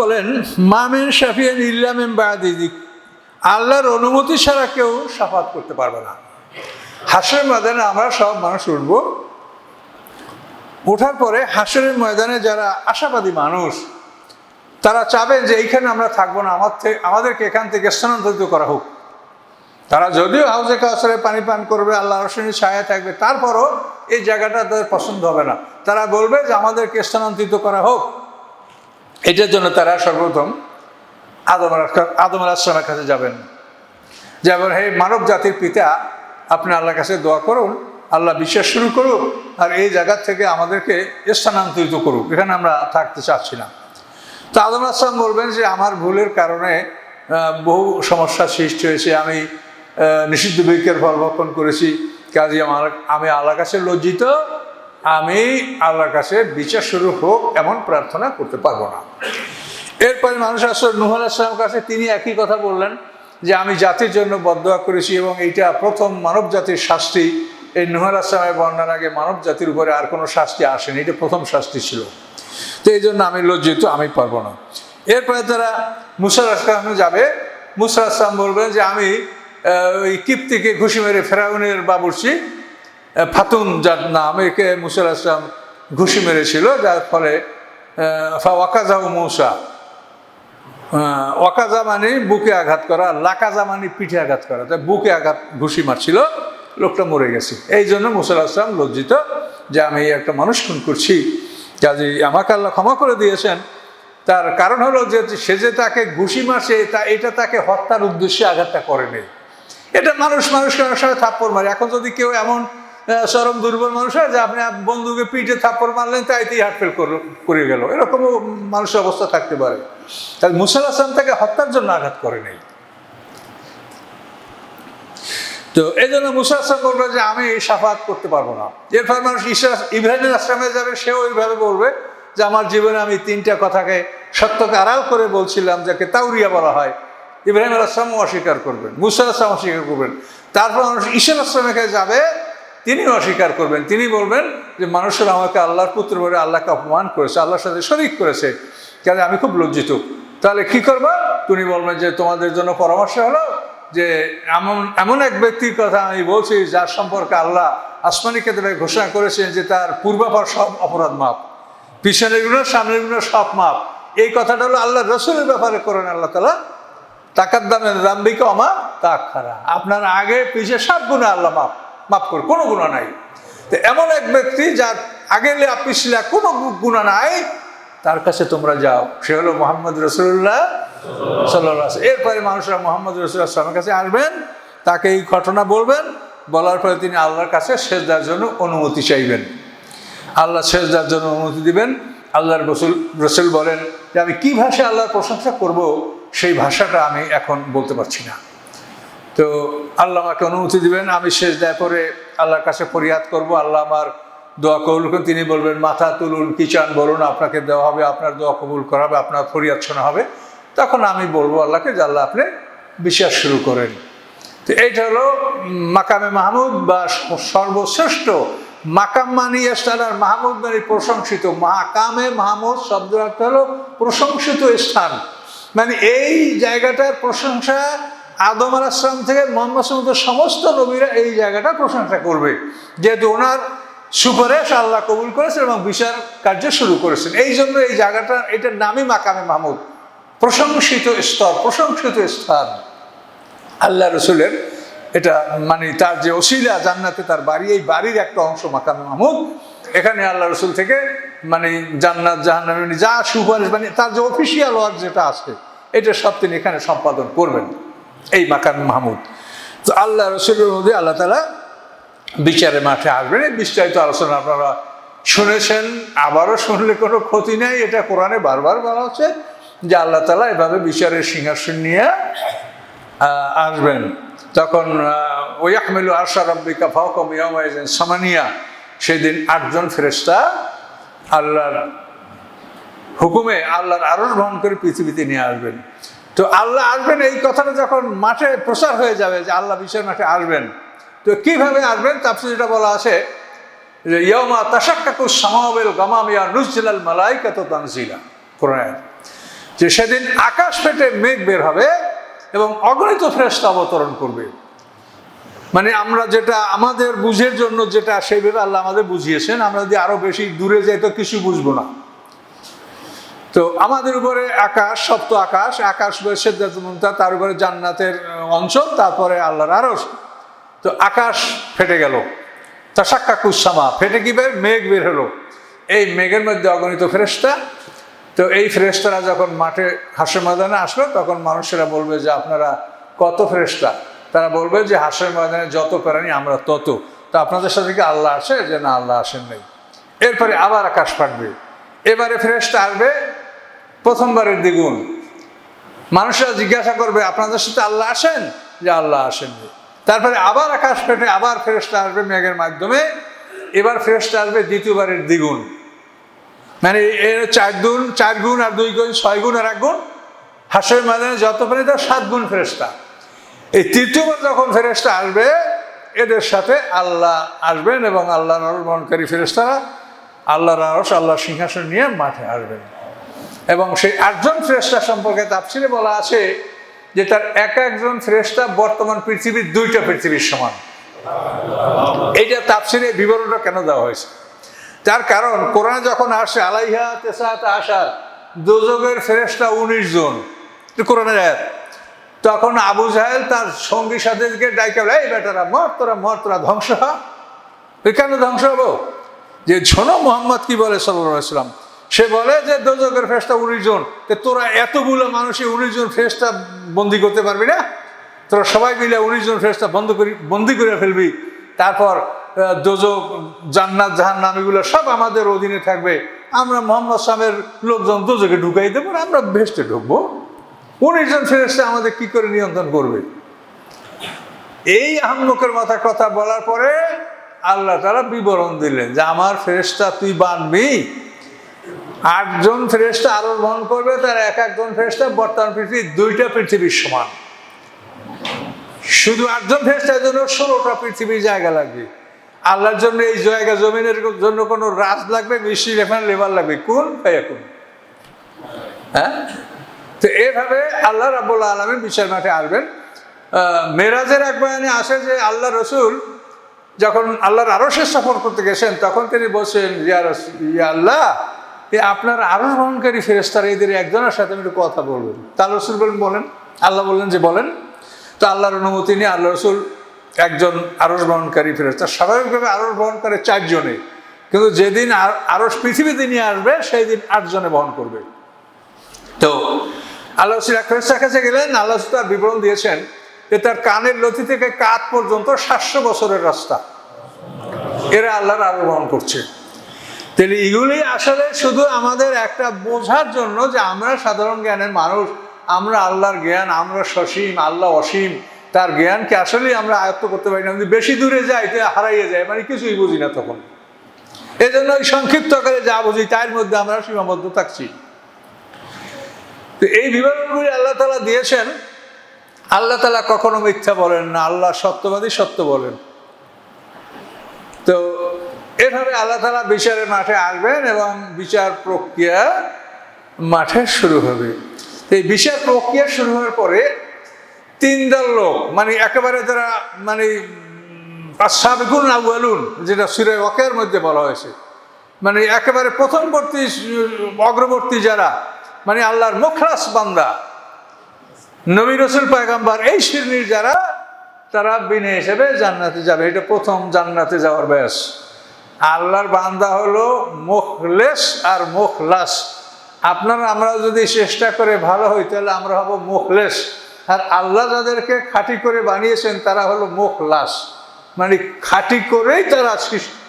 বলেন, মামেন শাফিয়ান ইল্লামেন বাদিদিক আল্লাহর অনুমতি ছাড়া কেউ সাফাত করতে পারবে না। হাসরের ময়দানে আমরা সব মানুষ উঠব। ওঠার পরে হাসরের ময়দানে যারা আশাবাদী মানুষ, তারা চাবেন যে এইখানে আমরা থাকব না, আমার থেকে আমাদেরকে এখান থেকে স্থানান্তরিত করা হোক। তারা যদিও হাউজে কাউসারে পানি পান করবে আল্লাহ রসুনের ছায়া থাকবে, তারপরও এই জায়গাটা তাদের পছন্দ হবে না। তারা বলবে যে আমাদেরকে স্থানান্তরিত করা হোক। এটার জন্য তারা সর্বপ্রথম আদম আদম আলাহিসামের কাছে যাবেন। যেমন হে মানব জাতির পিতা, আপনি আল্লাহর কাছে দোয়া করুন, আল্লাহ বিশ্বাস শুরু করুক, আর এই জায়গা থেকে আমাদেরকে স্থানান্তরিত করুক। এখানে আমরা থাকতে চাচ্ছি না। তো আদম আসলাম বলবেন যে, আমার ভুলের কারণে বহু সমস্যার সৃষ্টি হয়েছে। আমি নিষিদ্ধ বৃক্ষের ফল ভক্ষণ করেছি। কাজে আমার আমি আল্লাহর কাছে লজ্জিত। আমি আল্লাহর কাছে বিচার শুরু হোক, এমন প্রার্থনা করতে পারব না। এরপরে মানুষ আসলে, নুহ আলাহিসামের কাছে, তিনি একই কথা বললেন যে, আমি জাতির জন্য বদয়া করেছি এবং এইটা প্রথম মানব জাতির শাস্তি। এই নুহ আলাহিসামের বর্ণার আগে মানব জাতির উপরে আর কোনো শাস্তি আসেনি, এটা প্রথম শাস্তি ছিল। তো এই জন্য আমি লজ্জিত, আমি পারব না। এরপরে তারা মুসার আসলামে যাবে। মুসার আসলাম বলবেন যে, আমি ওই কিপ্তিকে ঘুষি মেরে ফেরাউনের বাবুর্চি ফাতুন যার নাম, একে মুসার আসলাম ঘুষি মেরেছিল, যার ফলে ওয়াকাজাউ মৌসা। ওয়াকাজা মানে বুকে আঘাত করা, লাকাজা মানে পিঠে আঘাত করা। তাই বুকে আঘাত, ঘুষি মারছিল, লোকটা মরে গেছে। এই জন্য মুসাল আসলাম লজ্জিত যে আমি এই একটা মানুষ খুন করছি। কাজে আমাকে আল্লাহ ক্ষমা করে দিয়েছেন। তার কারণ হলো যে, সে যে তাকে ঘুষি মারছে, তা এটা তাকে হত্যার উদ্দেশ্যে আঘাতটা করেনি এটা মানুষ মানুষকে অনেক সময় থাপ্পড় মারে। এখন যদি কেউ এমন চরম দুর্বল মানুষ, হয়, যে আপনি বন্ধুকে পিঠে থাপ্পড় মারলেন তাইতেই হার্টফেল করে গেল। এরকমও মানুষের অবস্থা থাকতে পারে। তাই মুসাল আসলাম তাকে হত্যার জন্য আঘাত করে নেই। তো এই জন্য মুসা আসলাম বলবে যে, আমি এই সাফাত করতে পারব না। এরপর মানুষ ঈশা, ইব্রাহিমের আশ্রমে যাবে, সেও ওইভাবে বলবে যে, আমার জীবনে আমি তিনটা কথাকে সত্যকে আড়াল করে বলছিলাম, যাকে তাউরিয়া বলা হয়। ইব্রাহিম আসলামও অস্বীকার করবেন, মুসা আসলাম অস্বীকার করবেন। তারপর মানুষ ঈশ্বর আশ্রমেকে যাবে তিনিও অস্বীকার করবেন। তিনি বলবেন যে মানুষের আমাকে আল্লাহর পুত্র বলে আল্লাহকে অপমান করেছে, আল্লাহর সাথে শরিক করেছে। কেন? আমি খুব লজ্জিত। তাহলে কি করব? তিনি বলবেন যে তোমাদের জন্য পরামর্শ হলো যে এমন এমন এক ব্যক্তির কথা আমি বলছি যার সম্পর্কে আল্লাহ আসমানি কেতবে ঘোষণা করেছেন যে তার পূর্বাপর সব অপরাধ মাপ পিছনেরগুলো, সামনেরগুলো সব মাপ এই কথাটা হলো আল্লাহ রসুলের ব্যাপারে করেন আল্লাহ তালা টাকার দামে দাম্বিকা অমা তা খারা আপনার আগে পিছিয়ে সব গুণা আল্লাহ মাপ মাফ করে কোনো গুণা নাই। তো এমন এক ব্যক্তি যার আগে পিছলে কোনো গুণা নাই, তার কাছে তোমরা যাও। সে হলো মোহাম্মদ রসুল্লাহ সাল্লাহ এরপরে মানুষরা মোহাম্মদ রসুল্লাহ সাল্লামের কাছে আসবেন, তাকে এই ঘটনা বলবেন, বলার পরে তিনি আল্লাহর কাছে সেজদার জন্য অনুমতি চাইবেন। আল্লাহ সেজদার জন্য অনুমতি দিবেন। আল্লাহর রসুল রসুল বলেন যে আমি কী ভাষায় আল্লাহর প্রশংসা করব, সেই ভাষাটা আমি এখন বলতে পারছি না। তো আল্লাহ আমাকে অনুমতি দিবেন, আমি শেষ দেয় পরে আল্লাহর কাছে ফরিয়াদ করব। আল্লাহ আমার দোয়া কবুল করুন। তিনি বলবেন, মাথা তুলুন, কি চান বলুন, আপনাকে দেওয়া হবে, আপনার দোয়া কবুল করা হবে, আপনার ফরিয়াদ শোনা হবে। তখন আমি বলব আল্লাহকে যে আল্লাহ আপনি বিশ্বাস শুরু করেন। তো এইটা হলো মাকামে মাহমুদ বা সর্বশ্রেষ্ঠ মাকাম মানি স্থান আর মাহমুদ মানে প্রশংসিত। মাকামে মাহমুদ শব্দ অর্থ হলো প্রশংসিত স্থান। মানে এই জায়গাটার প্রশংসা আদম আল আসলাম থেকে মোহাম্মদ সমুদ্র সমস্ত নবীরা এই জায়গাটা প্রশংসা করবে। যেহেতু ওনার সুপারিশ আল্লাহ কবুল করেছেন এবং বিচার কার্য শুরু করেছেন। এই জন্য এই জায়গাটা, এটার নামই মাকামে মাহমুদ। প্রশংসিত স্তর, প্রশংসিত স্থান। আল্লাহ রসুলের এটা মানে তার যে অশিলা জান্নাতে তার বাড়ি, এই বাড়ির একটা অংশ মাকামে মাহমুদ। এখানে আল্লাহ রসুল থেকে মানে জান্নাত, জাহান্নাম মানে যা সুপারিশ মানে তার যে অফিসিয়াল ওয়ার্ক যেটা আছে, এটা সব তিনি এখানে সম্পাদন করবেন। এই মাকান মাহমুদ। তো আল্লাহ, রসুলের মধ্যে আল্লাহ তালা বিচারে মাঠে আসবেন। এই বিস্তারিত আলোচনা আপনারা শুনেছেন, আবারও শুনলে কোনো ক্ষতি নেই। এটা কোরআনে বারবার বলা হচ্ছে যে আল্লাহ তালা এভাবে বিচারের সিংহাসন নিয়ে আসবেন। তখন ওয়াকমেলু আশা রব্বিকা ফাউকম ইয়ামাইজেন সামানিয়া। সেদিন আটজন ফেরেস্তা আল্লাহর হুকুমে, আল্লাহর আরস ভ্রমণ করে পৃথিবীতে নিয়ে আসবেন। তো আল্লাহ আসবেন, এই কথাটা যখন মাঠে প্রচার হয়ে যাবে যে আল্লাহ বিচার মাঠে আসবেন, তো কীভাবে আসবেন? তারপরে যেটা বলা আছে যে ইয়মা তাসাক্কাকু সামাবেল গামামিয়া নুজিলাল মালাইকাত তানজিলা, কোরআন। যে সেদিন আকাশ ফেটে মেঘ বের হবে এবং অগণিত ফ্রেস্তা অবতরণ করবে। মানে আমরা যেটা আমাদের বুঝের জন্য যেটা সেইভাবে আল্লাহ আমাদের বুঝিয়েছেন, আমরা যদি আরও বেশি দূরে যাই তো কিছু বুঝব না। তো আমাদের উপরে আকাশ, সপ্ত আকাশ আকাশ সেদ্ধান্তমন্তা তার উপরে জান্নাতের অঞ্চল তারপরে আল্লাহর আরস তো আকাশ ফেটে গেল। তা সাক্কা কুসামা ফেটে কি বের? মেঘ বের হলো। এই মেঘের মধ্যে অগণিত ফেরেস্তা তো এই ফেরেস্তারা যখন মাঠে হাসের ময়দানে আসলো, তখন মানুষেরা বলবে যে, আপনারা কত ফেরেস্তা তারা বলবে যে, হাসের ময়দানে যত প্রাণী, আমরা তত। তো আপনাদের সাথে কি আল্লাহ আসে? যে, না, আল্লাহ আসেন নেই। এরপরে আবার আকাশ ফাটবে। এবারে ফেরেস্তা আসবে প্রথমবারের দ্বিগুণ। মানুষরা জিজ্ঞাসা করবে, আপনাদের সাথে আল্লাহ আসেন? যে আল্লাহ আসেননি। তারপরে আবার আকাশ ফেটে আবার ফেরেস্তা আসবে মেঘের মাধ্যমে। এবার ফেরেস্তা আসবে দ্বিতীয়বারের দ্বিগুণ। মানে এর চার গুণ চার গুণ আর দুই গুণ, ছয় গুণ আর এক গুণ। হাসের ময়দানে যত পারে তার সাত গুণ ফেরেস্তা এই তৃতীয়বার যখন ফেরেস্তা আসবে, এদের সাথে আল্লাহ আসবেন এবং আল্লাহ নরমণকারী ফেরেস্তারা আল্লাহর আরস আল্লাহ সিংহাসন নিয়ে মাঠে আসবেন। এবং সেই আটজন ফ্রেস্তা সম্পর্কে তাপসিরে বলা আছে যে তার এক একজন ফ্রেস্তা বর্তমান পৃথিবীর দুইটা পৃথিবীর সমান। এইটা তাপসিরে বিবরণটা কেন দেওয়া হয়েছে? তার কারণ, কোরআন যখন আসে, আলাইহা তেসাত আসার দোজগের ফেরেস্তা উনিশ জন। কোরআনের আয়াত। তখন আবু জাহেল তার সঙ্গী সাথীদেরকে ডাইকে এই বেটারা, মর তোরা মর তোরা, ধ্বংস হ। কেন ধ্বংস হব? যে শোনো মোহাম্মদ কি বলে সাল্লাহ সাল্লাম সে বলে যে দোজকের ফেসটা উনিশ জন। তোরা এতগুলো মানুষই উনিশ জন ফেসটা বন্দি করতে পারবি না? তোরা সবাই মিলে উনিশ জন ফেসটা বন্ধ করি, বন্দি করে ফেলবি। তারপর দোজক জান্নাত, জাহান্নাম এগুলো সব আমাদের অধীনে থাকবে। আমরা মোহাম্মদ সামের লোকজন দোজকে ঢুকাই দেবো আমরা ভেস্টে ঢুকবো। উনিশ জন ফেরেস্তা আমাদের কি করে নিয়ন্ত্রণ করবে? এই আহম্মকের মাথা কথা বলার পরে আল্লাহ তারা বিবরণ দিলেন যে, আমার ফেরেস্তা তুই বানবি? আটজন ফেরেস্তা আরোহণ করবে, তার এক একজন ফেরেস্তা বর্তমান পৃথিবীর দুইটা পৃথিবীর সমান। শুধু আটজন ফেরেস্তার জন্য ষোলোটা পৃথিবীর জায়গা লাগবে। আল্লাহর জন্য এই জায়গা জমিনের জন্য কোনো রাজ লাগবে মিষ্টি রেফান লেবার লাগবে। কোন? ভাইয়া কোন হ্যাঁ? তো এভাবে আল্লাহ রাবুল আলমের বিচার মাঠে আসবেন। মেরাজের এক বয়ানে আসে যে আল্লাহ রসুল যখন আল্লাহর আরও সে সফর করতে গেছেন, তখন তিনি বলছেন, ইয়া ইয়া আল্লাহ আপনার আরস ভ্রমণকারী ফেরেস্তার এদের একজনের সাথে আমি একটু কথা বলবেন তা রসুল বলেন বলেন। আল্লাহ বললেন যে, বলেন, তো আল্লাহর অনুমতি নিয়ে আল্লাহ রসুল একজন আরস ভ্রমণকারী ফেরেস্তা স্বাভাবিকভাবে আরস বহন করে চারজনে, কিন্তু যেদিন আর- আরস পৃথিবীতে নিয়ে আসবে সেই দিন আটজনে বহন করবে। তো আল্লাহ রসুল এক ফেরেস্তার কাছে গেলেন, আল্লাহ রসুল তার বিবরণ দিয়েছেন যে তার কানের লতি থেকে কাত পর্যন্ত সাতশো বছরের রাস্তা। এরা আল্লাহর আরোহণ করছে। তাহলে এগুলি আসলে শুধু আমাদের একটা বোঝার জন্য যে আমরা সাধারণ জ্ঞানের মানুষ, আমরা আল্লাহর জ্ঞান, আমরা সসীম, আল্লাহ অসীম, তার জ্ঞানকে আসলেই আমরা আয়ত্ত করতে পারি না? বেশি দূরে যাই, তো হারাইয়ে যায় মানে কিছুই বুঝি না তখন। এই জন্য ওই সংক্ষিপ্ত করে যা বুঝি, তার মধ্যে আমরা সীমাবদ্ধ থাকছি। তো এই বিবরণগুলি আল্লাহ তালা দিয়েছেন। আল্লাহ তালা কখনো মিথ্যা বলেন না, আল্লাহ সত্যবাদী সত্য বলেন। তো এভাবে আল্লাহ তালা বিচারের মাঠে আসবেন এবং বিচার প্রক্রিয়া মাঠে শুরু হবে। এই বিচার প্রক্রিয়া শুরু হওয়ার পরে তিন দল লোক মানে একেবারে যারা মানে সাবেকুন আউয়ালুন, যেটা সুরে ওয়াকের মধ্যে বলা হয়েছে। মানে একেবারে প্রথমবর্তী, অগ্রবর্তী যারা মানে আল্লাহর মুখলাস বান্দা, নবী রসুল পায়গাম্বার, এই শ্রেণির যারা, তারা বিনে হিসেবে জান্নাতে যাবে। এটা প্রথম জান্নাতে যাওয়ার ব্যাস। আল্লাহর বান্দা হলো মুখলেস আর মুখলাস। আপনারা, আমরা যদি চেষ্টা করে ভালো হই, তাহলে আমরা হব মুখলেস। আর আল্লাহ যাদেরকে খাঁটি করে বানিয়েছেন, তারা হলো মুখলাস। মানে খাঁটি করেই তারা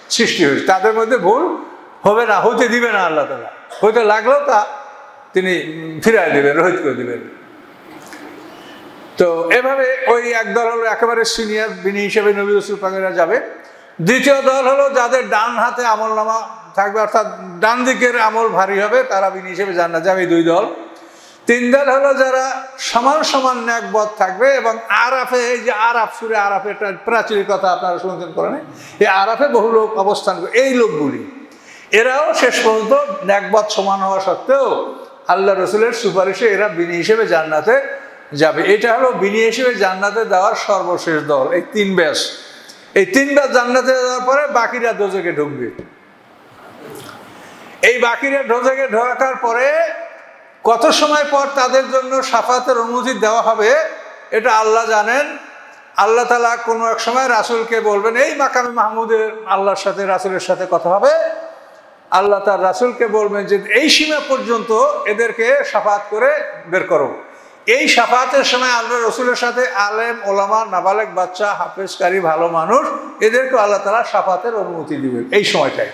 সৃষ্টি হয়েছে। তাদের মধ্যে ভুল হবে না হতে দিবে না আল্লাহ তালা। হইতে লাগলেও তা তিনি ফিরাই দেবেন, রোহিত করে দেবেন। তো এভাবে ওই এক দল হলো একেবারে সিনিয়র বিনি হিসেবে নবী রসুল পাকেরা যাবে। দ্বিতীয় দল হলো যাদের ডান হাতে আমল নামা থাকবে, অর্থাৎ ডান দিকের আমল ভারী হবে, তারা বিনি হিসেবে জান্নাত যাবে দুই দল। তিন দল হলো যারা সমান সমান ন্যাকবধ থাকবে এবং আরাফে, এই যে আরাফ সুরে আরাফে প্রাচীর কথা আপনারা শুনছেন করেন এই আরাফে বহু লোক অবস্থান করে, এই লোকগুলি। এরাও শেষ পর্যন্ত ন্যাকবধ সমান হওয়া সত্ত্বেও আল্লাহ রসুলের সুপারিশে এরা বিনি হিসেবে জান্নাতে যাবে। এটা হলো বিনি হিসেবে জান্নাতে দেওয়ার সর্বশেষ দল, এই তিন ব্যাস। এই তিনবার জান্নাতে যাওয়ার পরে বাকিরা দোজকে ঢুকবে। এই বাকিরা দোজকে ঢোকার পরে কত সময় পর তাদের জন্য সাফাতের অনুমতি দেওয়া হবে, এটা আল্লাহ জানেন। আল্লাহ তালা কোনো এক সময় রাসুলকে বলবেন, এই মাকামে মাহমুদের আল্লাহর সাথে, রাসুলের সাথে কথা হবে। আল্লাহ তার রাসুলকে বলবেন যে, এই সীমা পর্যন্ত এদেরকে সাফাত করে বের করো। এই সাফাতের সময় আল্লাহ রসুলের সাথে আলেম, ওলামা, নাবালেক বাচ্চা, হাফেজকারী, ভালো মানুষ, এদেরকে আল্লাহ তালা সাফাতের অনুমতি দিবেন এই সময়টায়।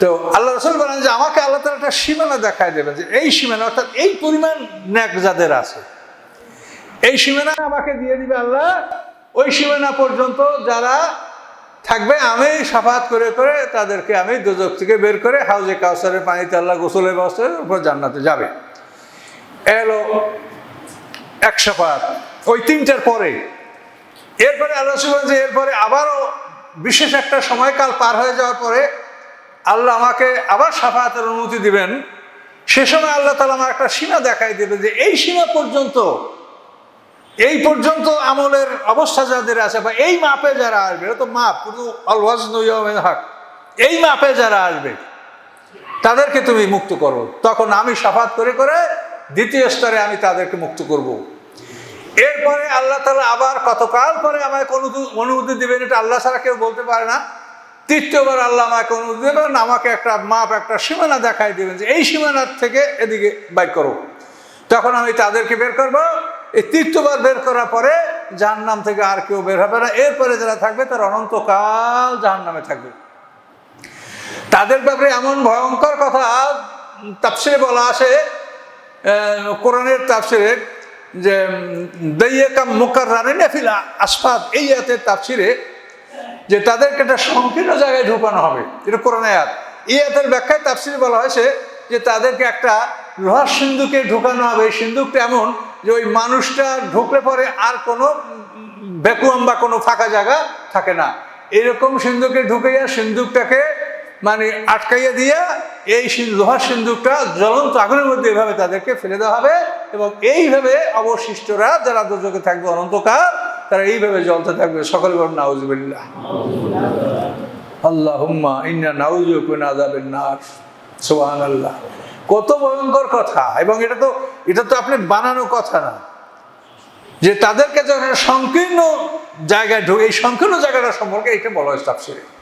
তো আল্লাহ রসুল বলেন যে, আমাকে আল্লাহ তালা একটা সীমানা দেখায় দেবেন যে, এই সীমানা অর্থাৎ এই পরিমাণ ন্যাক যাদের আছে, এই সীমানা আমাকে দিয়ে দিবে আল্লাহ, ওই সীমানা পর্যন্ত যারা থাকবে, আমি সাফাত করে করে তাদেরকে আমি দুজক থেকে বের করে হাউজে কাউসারের পানিতে আল্লাহ গোসলের ব্যবস্থার উপর জান্নাতে যাবে। এলো এক সাফাত ওই তিনটার পরে। এরপরে আল্লাহ যে এরপরে আবারও বিশেষ একটা সময়কাল পার হয়ে যাওয়ার পরে আল্লাহ আমাকে আবার সাফাতের অনুমতি দিবেন। সে সময় আল্লাহ তালা আমার একটা সীমা দেখাই দেবে যে এই সীমা পর্যন্ত, এই পর্যন্ত আমলের অবস্থা যাদের আছে বা এই মাপে যারা আসবে, এটা তো মাপ, কিন্তু অলওয়াজ নইমেন হাক এই মাপে যারা আসবে, তাদেরকে তুমি মুক্ত করো। তখন আমি সাফাত করে করে দ্বিতীয় স্তরে আমি তাদেরকে মুক্ত করব। এরপরে আল্লাহ তালা আবার কতকাল পরে আমাকে অনুমতি অনুমতি দেবেন এটা আল্লাহ ছাড়া কেউ বলতে পারে না। তৃতীয়বার আল্লাহ আমাকে অনুমতি দেবেন আমাকে একটা মাপ একটা সীমানা দেখাই দেবেন যে এই সীমানার থেকে এদিকে বাইর করো। তখন আমি তাদেরকে বের করব। এই তৃতীয়বার বের করার পরে জাহান্নাম থেকে আর কেউ বের হবে না। এরপরে যারা থাকবে তারা অনন্তকাল জাহান্নামে থাকবে। তাদের ব্যাপারে এমন ভয়ঙ্কর কথা তাপসিরে বলা আহ, কোরআনের তাপসিরে যে দইয়েকাম মুকার রানে নেফিলা আসফাদ, এই আয়াতের তাপসিরে যে তাদেরকে একটা সংকীর্ণ জায়গায় ঢুকানো হবে। এটা কোরআন আয়াত। এই আয়াতের ব্যাখ্যায় তাফসিরে বলা হয়েছে যে তাদেরকে একটা লোহার সিন্ধুকে ঢুকানো হবে। এই সিন্ধুকটা এমন যে ওই মানুষটা ঢুকলে পরে আর কোনো ভ্যাকুয়াম বা কোনো ফাঁকা জায়গা থাকে না। এরকম সিন্ধুকে ঢুকাইয়া সিন্ধুকটাকে মানে আটকাইয়া দিয়া এই লোহার সিন্ধুকটা জ্বলন্ত আগুনের মধ্যে এভাবে তাদেরকে ফেলে দেওয়া হবে এবং এইভাবে অবশিষ্টরা যারা দুযোগে থাকবে অনন্তকাল, তারা এইভাবে জ্বলতে থাকবে। সকল বলেন, নাউজুবিল্লাহ। আল্লাহুম্মা ইন্না নাউজুকুন আযাবিন নার। সুবহানাল্লাহ। কত ভয়ঙ্কর কথা। এবং এটা তো এটা তো আপনি বানানো কথা না। যে তাদেরকে যখন সংকীর্ণ জায়গায় ঢুকে এই সংকীর্ণ জায়গাটা সম্পর্কে এটা বলা হয়েছে তাফসিরে।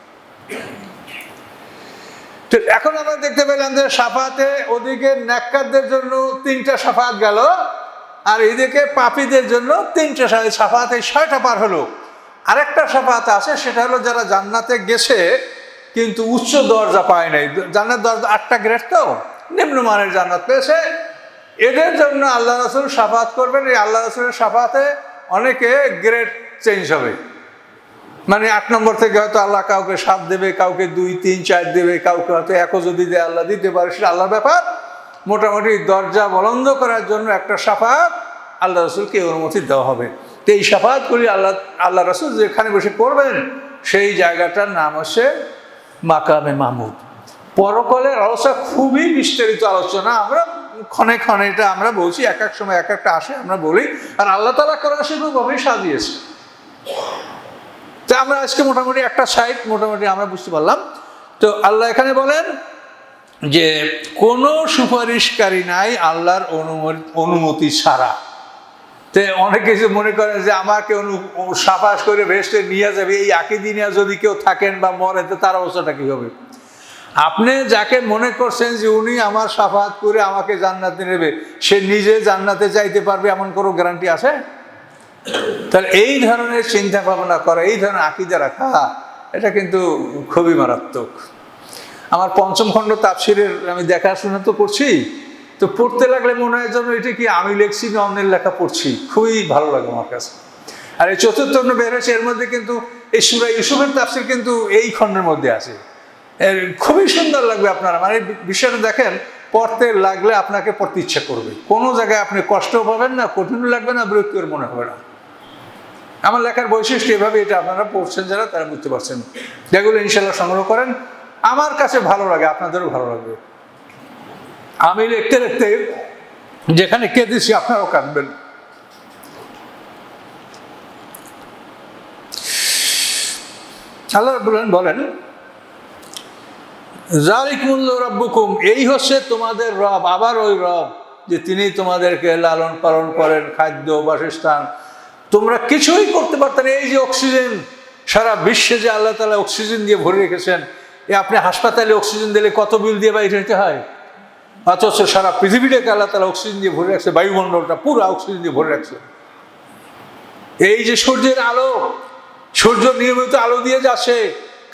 এখন আমরা দেখতে পেলাম যে সাফাতে ওদিকে ন্যাক্কারদের জন্য তিনটা সাফাত গেল, আর এদিকে পাপীদের জন্য তিনটা সাফাত ছয়টা পার হলো। আরেকটা সাফাত আছে, সেটা হলো যারা জান্নাতে গেছে, কিন্তু উচ্চ দরজা পায় নাই। জান্নাত দরজা আটটা গ্রেড তো? নিম্নমানের জান্নাত পেয়েছে। এদের জন্য আল্লাহ রসুল সাফাত করবেন। এই আল্লাহ রসুলের সাফাতে অনেকে গ্রেড চেঞ্জ হবে। মানে আট নম্বর থেকে হয়তো আল্লাহ কাউকে সাত দেবে, কাউকে দুই, তিন, চার দেবে, কাউকে হয়তো একও যদি দেয় আল্লাহ দিতে পারে, সেটা আল্লাহর ব্যাপার। মোটামুটি দরজা বলন্দ করার জন্য একটা সাফাত আল্লাহ রসুলকে অনুমতি দেওয়া হবে। তো এই সাফাতগুলি আল্লাহ আল্লাহ রসুল যেখানে বসে করবেন, সেই জায়গাটার নাম হচ্ছে মাকামে মাহমুদ। পরকলের আলোচনা খুবই বিস্তারিত আলোচনা, আমরা ক্ষণে ক্ষণে এটা আমরা বলছি, এক এক সময় এক একটা আসে, আমরা বলি। আর আল্লাহ তালা করা সেভাবেই সাজিয়েছে। তা আমরা আজকে মোটামুটি একটা সাইড মোটামুটি আমরা বুঝতে পারলাম। তো আল্লাহ এখানে বলেন যে, কোনো সুপারিশকারী নাই আল্লাহর অনুমতি ছাড়া। তে অনেক কিছু মনে করেন যে, আমাকে সাফাস করে ভেস্টে নিয়ে যাবে, এই একই দিনে যদি কেউ থাকেন বা মরে, তো তার অবস্থাটা কী হবে? আপনি যাকে মনে করছেন যে, উনি আমার সাফাত করে আমাকে জান্নাতে নেবে, সে নিজে জান্নাতে যাইতে পারবে, এমন কোনো গ্যারান্টি আছে? তাহলে এই ধরনের চিন্তা ভাবনা করা, এই ধরনের আকিদা রাখা, এটা কিন্তু খুবই মারাত্মক। আমার পঞ্চম খণ্ড তাপসিরের আমি দেখাশোনা তো করছি, তো পড়তে লাগলে মনে হয় যেন এটা কি আমি লেখছি না অন্যের লেখা পড়ছি, খুবই ভালো লাগে আমার কাছে। আর এই চতুর্থ খণ্ড বের হয়েছে, এর মধ্যে কিন্তু এই সুরা ইউসুফের তাফসির কিন্তু এই খণ্ডের মধ্যে আছে। এর খুবই সুন্দর লাগবে আপনারা মানে বিষয়টা দেখেন, পড়তে লাগলে আপনাকে পড়তে ইচ্ছা করবে। কোনো জায়গায় আপনি কষ্টও পাবেন না, কঠিনও লাগবে না বিরক্তির মনে হবে না। আমার লেখার বৈশিষ্ট্য এভাবে এটা আপনারা পড়ছেন যারা, তারা বুঝতে পারছেন। যেগুলো ইনশাল্লাহ সংগ্রহ করেন, আমার কাছে ভালো লাগে, আপনাদেরও ভালো লাগবে। আমি লিখতে লিখতে যেখানে কেঁদেছি, আপনারাও কাঁদবেন। আল্লাহ বলেন বলেন জালিকুল্ল রব্বুকুম এই হচ্ছে তোমাদের রব, আবার ওই রব যে তিনি তোমাদেরকে লালন পালন করেন, খাদ্য, বাসস্থান তোমরা কিছুই করতে পারতেন এই যে অক্সিজেন, সারা বিশ্বে যে আল্লাহ তালা অক্সিজেন দিয়ে ভরে রেখেছেন, এ আপনি হাসপাতালে অক্সিজেন দিলে কত বিল দিয়ে বাইরে যেতে হয়? অথচ সারা পৃথিবীটাকে আল্লাহ তালা অক্সিজেন দিয়ে ভরে রাখছে, বায়ুমণ্ডলটা পুরো অক্সিজেন দিয়ে ভরে রাখছে। এই যে সূর্যের আলো, সূর্য নিয়মিত আলো দিয়ে যাচ্ছে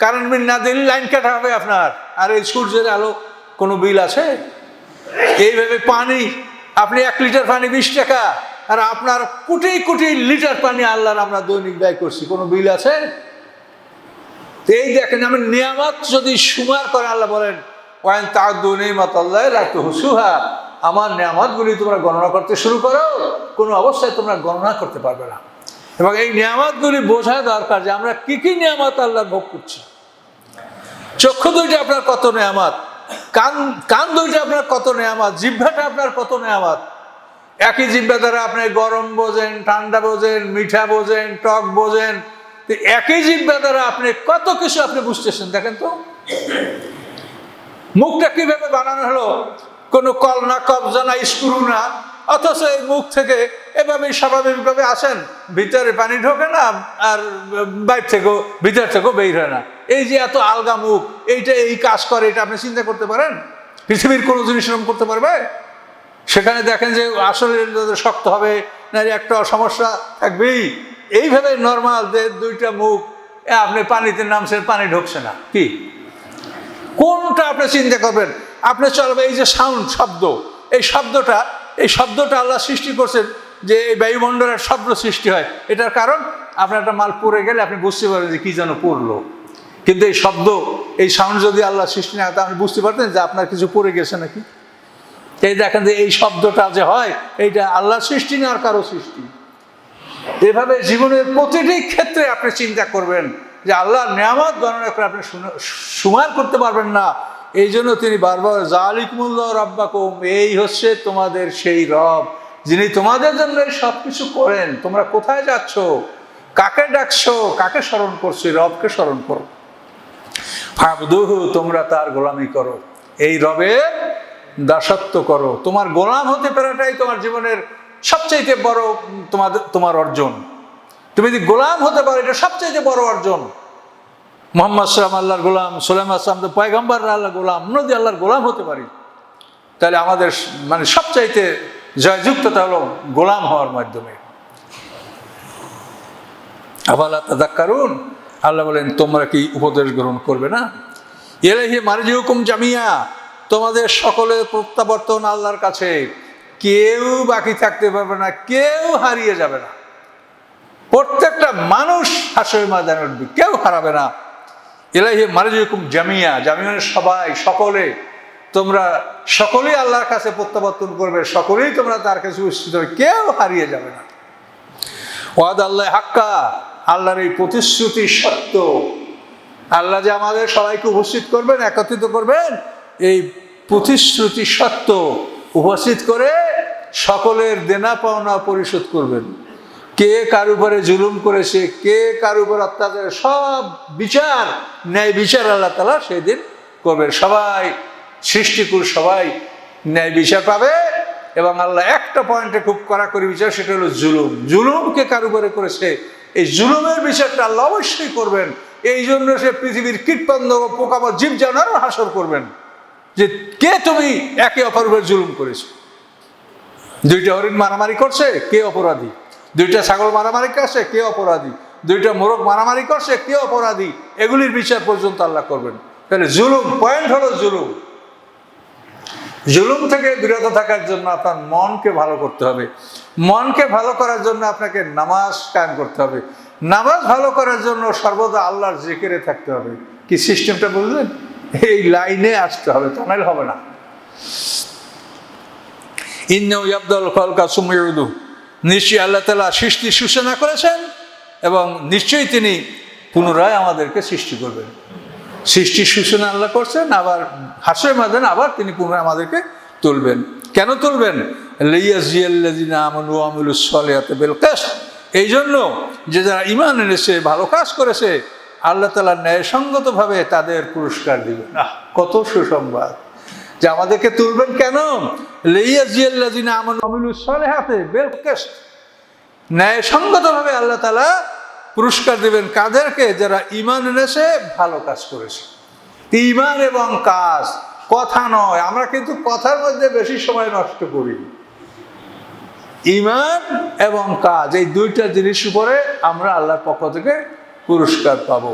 কারেন্ট বিল না দিলে লাইন কাটা হবে আপনার। আর এই সূর্যের আলো, কোনো বিল আছে? এইভাবে পানি, আপনি এক লিটার পানি বিশ টাকা আর আপনার কোটি কোটি লিটার পানি আল্লাহর আমরা দৈনিক ব্যয় করছি। কোনো বিল আছে? এই দেখেন, আমি নিয়ামত যদি সুমার করে আল্লাহ বলেন, ওয়াইন তার দুনিমত আল্লাহ লাগতো হুসুহা আমার নিয়ামতগুলি তোমরা গণনা করতে শুরু করো, কোনো অবস্থায় তোমরা গণনা করতে পারবে না। এবং এই নিয়ামতগুলি বোঝা দরকার যে আমরা কি কি নিয়ামত আল্লাহ ভোগ করছি। চক্ষু দুইটা আপনার কত নেয়ামত, কান কান দুইটা আপনার কত নেয়ামত, জিহ্বাটা আপনার কত নেয়ামত একই জিহ্বা দ্বারা আপনি গরম বোঝেন, ঠান্ডা বোঝেন, মিঠা বোঝেন, টক বোঝেন একই জিহ্বা দ্বারা আপনি কত কিছু আপনি বুঝতেছেন দেখেন তো? মুখটা কীভাবে বানানো হলো? কোনো কল না, কবজা না, স্ক্রু না, অথচ এই মুখ থেকে এভাবে স্বাভাবিকভাবে আসেন, ভিতরে পানি ঢোকে না, আর বাইর থেকেও, ভিতর থেকেও বের হয় না। এই যে এত আলগা মুখ, এইটা এই কাজ করে, এটা আপনি চিন্তা করতে পারেন? পৃথিবীর কোনো জিনিস করতে পারবে? সেখানে দেখেন যে আসলে শক্ত হবে না একটা সমস্যা থাকবেই। এইভাবে নর্মাল যে দুইটা মুখ আপনি পানিতে নামছেন, পানি ঢুকছে না। কি? কোনটা আপনি চিন্তা করবেন? আপনি চলবে এই যে সাউন্ড শব্দ। এই শব্দটা এই শব্দটা আল্লাহ সৃষ্টি করছেন যে এই বায়ুমণ্ডলের শব্দ সৃষ্টি হয়। এটার কারণ, আপনার একটা মাল পড়ে গেলে আপনি বুঝতে পারবেন যে কী যেন পড়ল। কিন্তু এই শব্দ, এই সাউন্ড যদি আল্লাহ সৃষ্টি না হয় আপনি বুঝতে পারতেন যে আপনার কিছু পড়ে গেছে নাকি? এই দেখেন যে এই শব্দটা যে হয়, এইটা আল্লাহ সৃষ্টি না আর কারও সৃষ্টি? এভাবে জীবনের প্রতিটি ক্ষেত্রে আপনি চিন্তা করবেন যে আল্লাহ নিয়ামত গণনা করে আপনি সুমার করতে পারবেন না। এই জন্য তিনি বারবার, জালিকুমুল্লাহ রব্বাকুম এই হচ্ছে তোমাদের সেই রব, যিনি তোমাদের জন্য সব কিছু করেন। তোমরা কোথায় যাচ্ছ? কাকে ডাকছো? কাকে স্মরণ করছ? রবকে স্মরণ করো। ফাবদুহু, তোমরা তার গোলামি করো। এই রবের দাসত্ব করো। তোমার গোলাম হতে পারাটাই তোমার জীবনের সবচাইতে বড় তোমাদের, তোমার অর্জন। তুমি যদি গোলাম হতে পারো, এটা সবচাইতে বড় অর্জন। মোহাম্মদ সালাম আল্লাহর গোলাম সোলাম আসলাম তো পয়গম্বর আল্লাহ গোলাম নদী আল্লাহর গোলাম হতে পারি। তাহলে আমাদের মানে সবচাইতে জয়যুক্ততা হলো গোলাম হওয়ার মাধ্যমে। আবালা আল্লাহ বলেন, তোমরা কি উপদেশ গ্রহণ করবে না? এলাহি মারিজি হুকুম জামিয়া। তোমাদের সকলের প্রত্যাবর্তন আল্লাহর কাছে। কেউ বাকি থাকতে পারবে না, কেউ হারিয়ে যাবে না। প্রত্যেকটা মানুষ হাসের ময়দানে উঠবে, কেউ হারাবে না। এলাহি মারিজি হুকুম জামিয়া জামিয়ানের সবাই, সকলে। তোমরা সকলেই আল্লাহর কাছে প্রত্যাবর্তন করবে, সকলেই তোমরা তার কাছে উপস্থিত হবে, কেউ হারিয়ে যাবে না। ওয়াদ আল্লাহ হাক্কা, আল্লাহর এই প্রতিশ্রুতি সত্য। আল্লাহ যে আমাদের সবাইকে উপস্থিত করবেন, একত্রিত করবেন, এই প্রতিশ্রুতি সত্য উপস্থিত করে সকলের দেনা পাওনা পরিশোধ করবেন। কে কার উপরে জুলুম করেছে, কে কার উপর অত্যাচার, সব বিচার, ন্যায় বিচার আল্লাহ তালা সেই দিন করবেন। সবাই, সৃষ্টিকুল সবাই ন্যায় বিচার পাবে এবং আল্লাহ একটা পয়েন্টে খুব কড়াকড়ি বিচার, সেটা হলো জুলুম। জুলুমকে কার উপরে করেছে? এই জুলুমের বিচারটা আল্লাহ অবশ্যই করবেন। এই জন্য সে পৃথিবীর কীটপন্দ পোকামার জীব জানারও হাসর করবেন। যে কে তুমি একে অপর উপরে জুলুম করেছ? দুইটা হরিণ মারামারি করছে, কে অপরাধী? দুইটা ছাগল মারামারি করছে, কে অপরাধী? দুইটা মোরগ মারামারি করছে, কে অপরাধী? এগুলির বিচার পর্যন্ত আল্লাহ করবেন। তাহলে জুলুম পয়েন্ট হলো জুলুম। জুলুম থেকে বিরত থাকার জন্য আপনার মনকে ভালো করতে হবে। মনকে ভালো করার জন্য আপনাকে নামাজ কায়েম করতে হবে। নামাজ ভালো করার জন্য সর্বদা আল্লাহর জেকেরে থাকতে হবে। কি সিস্টেমটা বুঝলেন? এই লাইনে আসতে হবে তাহলে হবে না। ইন্নেও ইয়াবদুল ফলকা সুমিউদু নিশ্চয়ই আল্লাহ তালা সৃষ্টি সূচনা করেছেন এবং নিশ্চয়ই তিনি পুনরায় আমাদেরকে সৃষ্টি করবেন। সৃষ্টির সূচনা আল্লাহ করছেন, আবার হাসের মাধ্যমে আবার তিনি পুনরায় আমাদেরকে তুলবেন। কেন তুলবেন? এই জন্য যে যারা ইমান এনেছে, ভালো কাজ করেছে আল্লাহ তালা ন্যায়সঙ্গতভাবে তাদের পুরস্কার দিবেন। আহ। কত সুসংবাদ। যে আমাদেরকে তুলবেন কেন? ন্যায়সঙ্গতভাবে আল্লাহ তালা পুরস্কার দেবেন কাদেরকে? যারা ইমান এনেছে ভালো কাজ করেছে। ইমান এবং কাজ কথা নয়। আমরা কিন্তু কথার মধ্যে বেশি সময় নষ্ট করি ইমান এবং কাজ এই দুইটা জিনিস উপরে আমরা আল্লাহর পক্ষ থেকে পুরস্কার পাব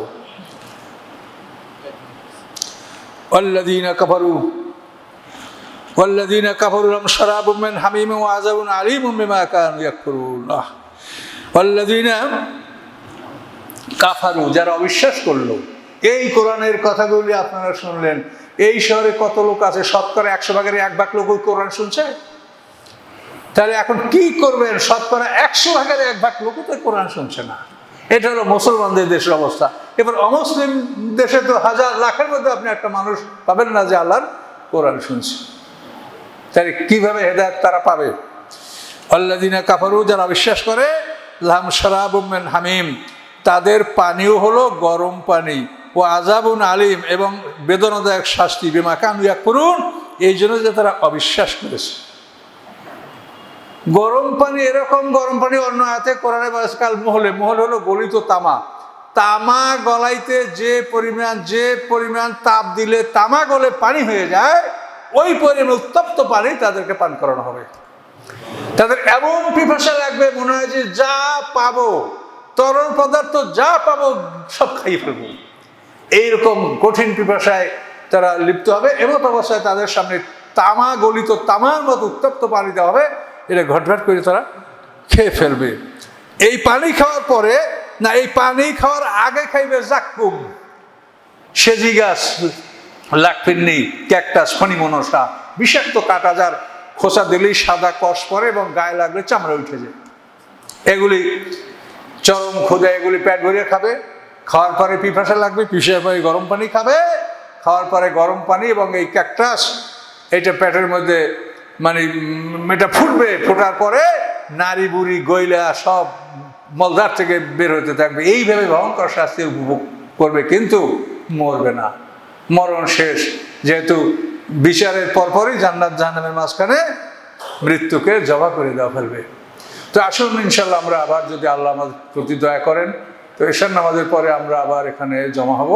والذين كفروا والذين كفروا لهم شراب من حميم وعذاب عليم بما كانوا يكفرون والذين কাফারু যারা অবিশ্বাস করলো এই কোরআনের কথাগুলি আপনারা শুনলেন এই শহরে কত লোক আছে শতকরা একশো ভাগের এক ভাগ লোক ওই কোরআন শুনছে তাহলে এখন কি করবেন শতকরা একশো ভাগের এক ভাগ লোক তো কোরআন শুনছে না এটা হলো মুসলমানদের দেশের অবস্থা। এবার অমুসলিম দেশে তো হাজার লাখের মধ্যে আপনি একটা মানুষ পাবেন না যে আল্লাহর কোরআন শুনছে। তাহলে কীভাবে হেদায়ত তারা পাবে? আল্লাদিনা কাফারু, যারা বিশ্বাস করে, লাম হামিম, তাদের পানীয় হলো গরম পানি। ও আজাবুন আলিম, এবং বেদনাদায়ক শাস্তি, বিমা কানুয়া করুন এই জন্য যে তারা অবিশ্বাস করেছে। গরম পানি এরকম গরম পানি অন্য হাতে কোরআনে বাসকাল মহলে, মহল হলো গলিত তামা। তামা গলাইতে যে পরিমাণ যে পরিমাণ তাপ দিলে তামা গলে পানি হয়ে যায়, ওই পরিমাণ উত্তপ্ত পানি তাদেরকে পান করানো হবে। তাদের এমন পিপাসা লাগবে, মনে হয় যে যা পাবো, তরল পদার্থ যা পাবো, সব খাইয়ে ফেলব। এইরকম কঠিন পিপাসায় তারা লিপ্ত হবে এমত অবস্থায় তাদের সামনে তামা গলিত তামার মতো উত্তপ্ত পানি দেওয়া হবে। এটা ঘটঘট করে তারা খেয়ে ফেলবে। এই পানি খাওয়ার পরে, না, এই পানি খাওয়ার আগে খাইবে জাক্কুম সেজি গাছ লাকফিন্নি ক্যাকটাস ফণিমনসা বিষাক্ত কাটা যার খোসা দিলেই সাদা কষ পরে এবং গায়ে লাগলে চামড়া উঠে যায়। এগুলি চরম খোদা এগুলি প্যাট ভরিয়ে খাবে। খাওয়ার পরে পিপাসা লাগবে পিসার পরে গরম পানি খাবে। খাওয়ার পরে গরম পানি এবং এই ক্যাকটাস, এটা পেটের মধ্যে মানে এটা ফুটবে, ফোটার পরে নারী, বুড়ি গইলা সব মলদার থেকে বের হতে থাকবে। এইভাবে ভয়ঙ্কর শাস্তি উপভোগ করবে, কিন্তু মরবে না। মরণ শেষ। যেহেতু বিচারের পরপরই জান্নাত জাহান্নামের মাঝখানে মৃত্যুকে জবা করে দেওয়া ফেলবে। তো আসুন ইনশাল্লাহ আমরা আবার যদি আল্লাহ আমাদের প্রতি দয়া করেন, তো এশার নামাজের পরে আমরা আবার এখানে জমা হব।